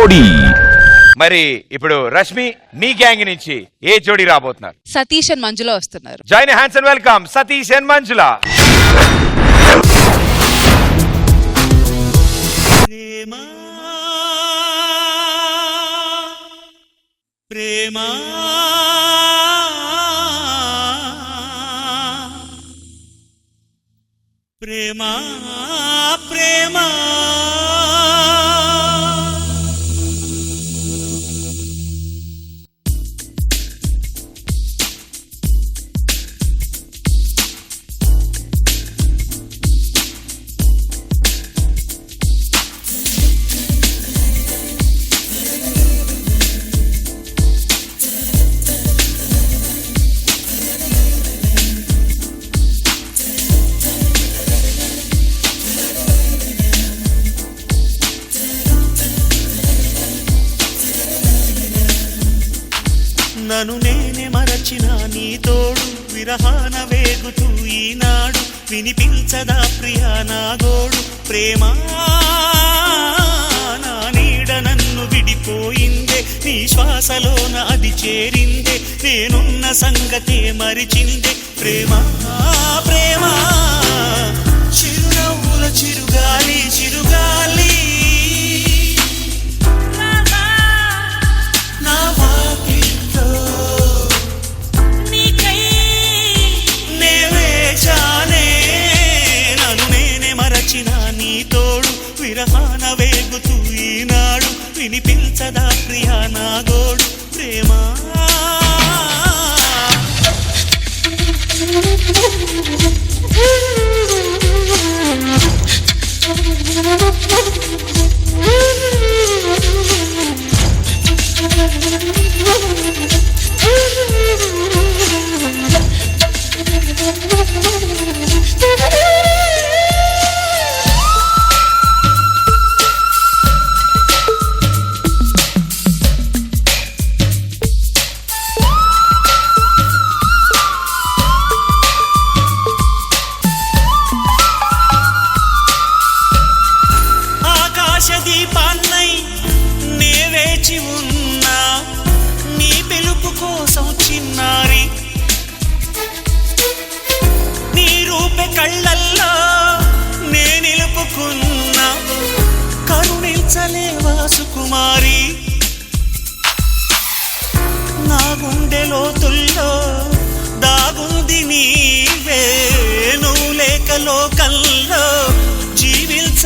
జోడీ. మరి ఇప్పుడు రష్మి మీ గ్యాంగ్ నుంచి ఏ జోడి రాబోతున్నారు? సతీష్ అండ్ మంజులో వస్తున్నారు. Join hands and welcome Satish and Manjula. Prema. Prema Prema. విరహాన వేగుతూ ఈనాడు వినిపించదా ప్రియా నాగోడు ప్రేమా నా నీడ నన్ను విడిపోయిందే నీ శ్వాసలోన అది చేరిందే నేనున్న సంగతే మరిచిందే ప్రేమా ప్రేమా చిరునవ్వుల చిరుగాలి వినిపించదా ప్రియా నాగోడు ప్రేమ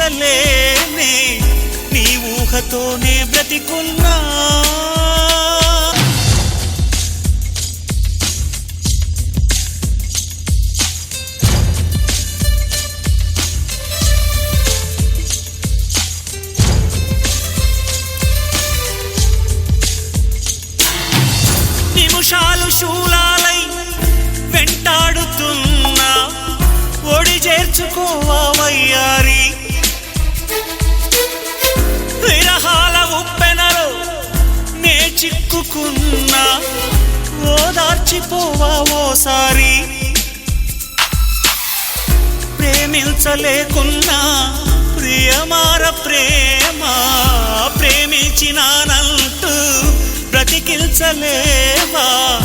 జీవించలేనే నీ ఊహతోనే బ్రతికున్నా. నిమిషాలు శూలాలై వెంటాడుతున్నా ఒడి చేర్చుకోవయ్యా చిక్కుకున్నా. ఓదార్చిపోవా ఓసారి. ప్రేమించలేకున్నా. ప్రియమార ప్రేమ ప్రేమించినానంటూ బ్రతికించలేవా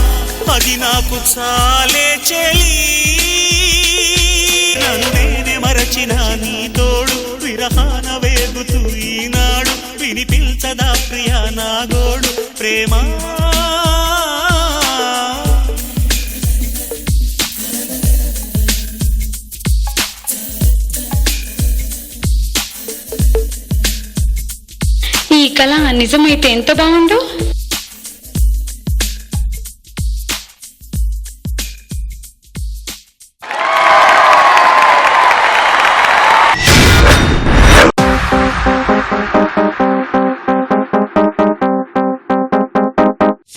అది నాకు చాలే చెలీ. వినిపించదా ప్రియా నాగోడు ప్రేమ? ఈ కళ నిజమైతే ఎంత బాగుండు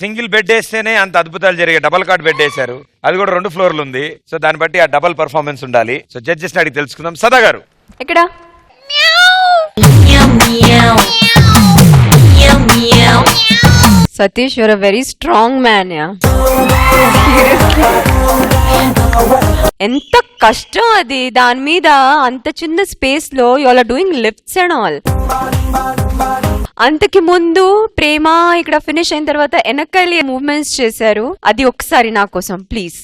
సింగిల్ బెడ్ వేస్తేనే అంత అద్భుతాలు జరిగే డబల్ కార్డ్ బెడ్ వేశారు. అది కూడా రెండు ఫ్లోర్లు ఉంది. సో దాన్ని బట్టి ఆ డబల్ పర్ఫార్మెన్స్ ఉండాలి. సో జడ్జెస్ అడిగి తెలుసుకుందాం. సదా గారు. ఎక్కడ? Satish your very strong man yeah ఎంత కష్టం అది. దాని మీద అంత చిన్న స్పేస్లో you are doing lifts and all అంతకి ముందు ప్రేమ ఇక్కడ ఫినిష్ అయిన తర్వాత వెనకాలి మూవ్మెంట్స్ చేశారు. అది ఒకసారి నా కోసం ప్లీజ్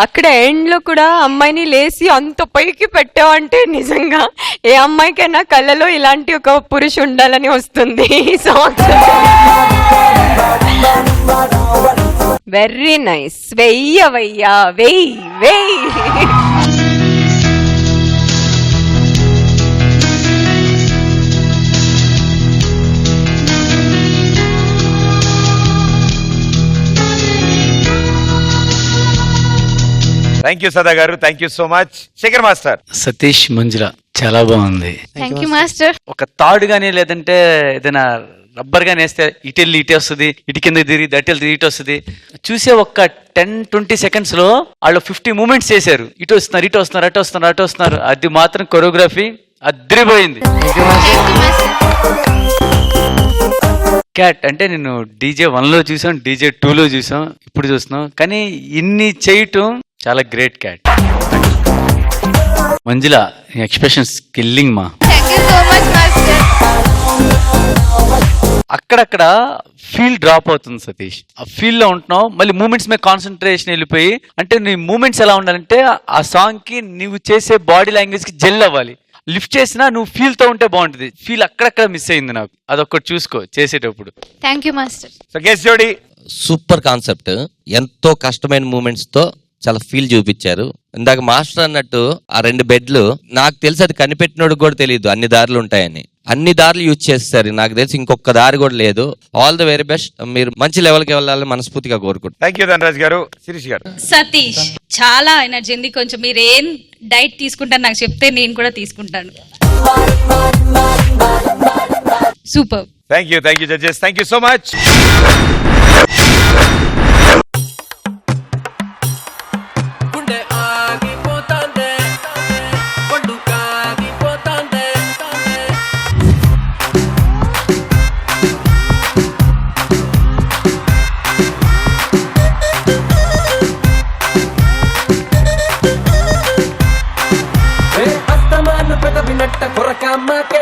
అక్కడ ఎండ్లో కూడా అమ్మాయిని లేసి అంత పైకి పెట్టావంటే నిజంగా ఏ అమ్మాయికైనా కళ్ళలో ఇలాంటి ఒక పురుషు ఉండాలని వస్తుంది ఈ సాంగ్ వెరీ నైస్ వెయ్య వెయ్యి వెయ్యి. Thank you Sada garu thank you so much. Shekhar master. Satish Manjula చాలా బాగుంది. Thank you master. ఒక తాడు గానీ లేదంటే ఏదైనా రబ్బర్ గానీ వేస్తే ఇటు వెళ్ళి ఇటే వస్తుంది ఇటు కింద తిరిగి దట్ వెళ్ళి ఇటు వస్తుంది. చూసే ఒక్క టెన్ ట్వంటీ సెకండ్స్లో వాళ్ళు ఫిఫ్టీ మూమెంట్స్ చేశారు. ఇటు వస్తున్నారు ఇటు వస్తున్నారు అటు వస్తున్నారు అటు వస్తున్నారు. అది మాత్రం కొరియోగ్రఫీ అద్రిపోయింది క్యాట్ అంటే నేను డీజే వన్లో చూసాం డీజే టూ లో చూసాం ఇప్పుడు చూస్తున్నాం కానీ ఇన్ని చేయటం చాలా great cat Manjula expressions killing మా. Thank you so much master అక్కడక్కడ ఫీల్ డ్రాప్ అవుతుంది సతీష్. ఆ ఫీల్లో ఉంటున్నావు మళ్ళీ మూమెంట్స్ మీద కాన్సన్ట్రేషన్ వెళ్ళిపోయి అంటే నీ మూమెంట్స్ ఎలా ఉండాలంటే ఆ సాంగ్కి నువ్వు చేసే బాడీ లాంగ్వేజ్కి జెల్ అవ్వాలి. లిఫ్ట్ చేసినా నువ్వు ఫీల్తో ఉంటే బాగుంటుంది. ఫీల్ అక్కడక్కడ మిస్ అయింది నాకు. అదొక్కటి చూసుకో చేసేటప్పుడు. థ్యాంక్ యూ మాస్టర్ జోడి సూపర్ కాన్సెప్ట్ ఎంతో కష్టమైన మూమెంట్స్తో చాలా ఫీల్ చూపించారు. ఇందాక మాస్టర్ అన్నట్టు ఆ రెండు బెడ్లు నాకు తెలిసి అది కనిపెట్టినోడు కూడా తెలియదు అన్ని దారులు ఉంటాయని. అన్ని దారులు యూజ్ చేస్తారు. నాకు తెలిసి ఇంకొక దారి కూడా లేదు. ఆల్ ద వెరీ బెస్ట్ మీరు మంచి లెవెల్కి వెళ్ళాలని మనస్ఫూర్తిగా కోరుకుంటున్నాను. థ్యాంక్ యూ ధనరాజ్ గారు. శిరీష్ గారు. సతీష్ చాలా ఎనర్జీ ఉంది. కొంచెం మీరు ఏం డైట్ తీసుకుంటారు నాకు చెప్తే నేను కూడా తీసుకుంటాను. Super thank you thank you judges thank you so much I'm a.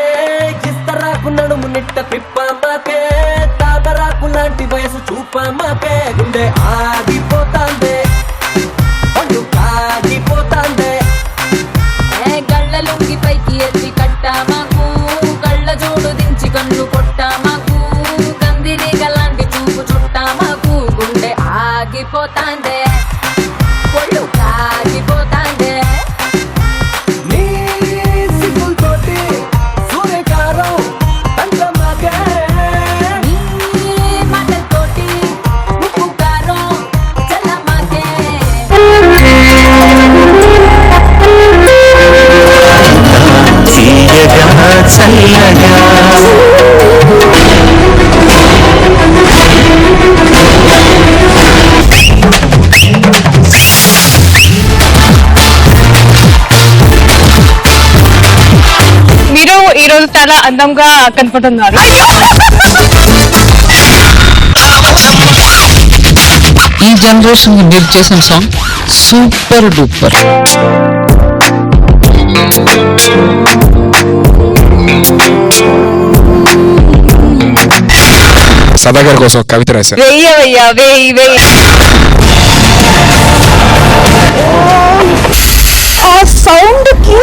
ఈ రోజు చాలా అందంగా కనపడుతున్నారు. ఈ జనరేషన్ మీరు చేసిన సాంగ్ సూపర్ డూపర్. సదాగర్ కోసం కవిత రాశారు. వెయ్యవయ్యా వెయ్యి వెయ్యి. ఆ సౌండ్కి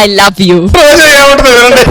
ఐ లవ్ యూ ఏమంటుంది వినండి.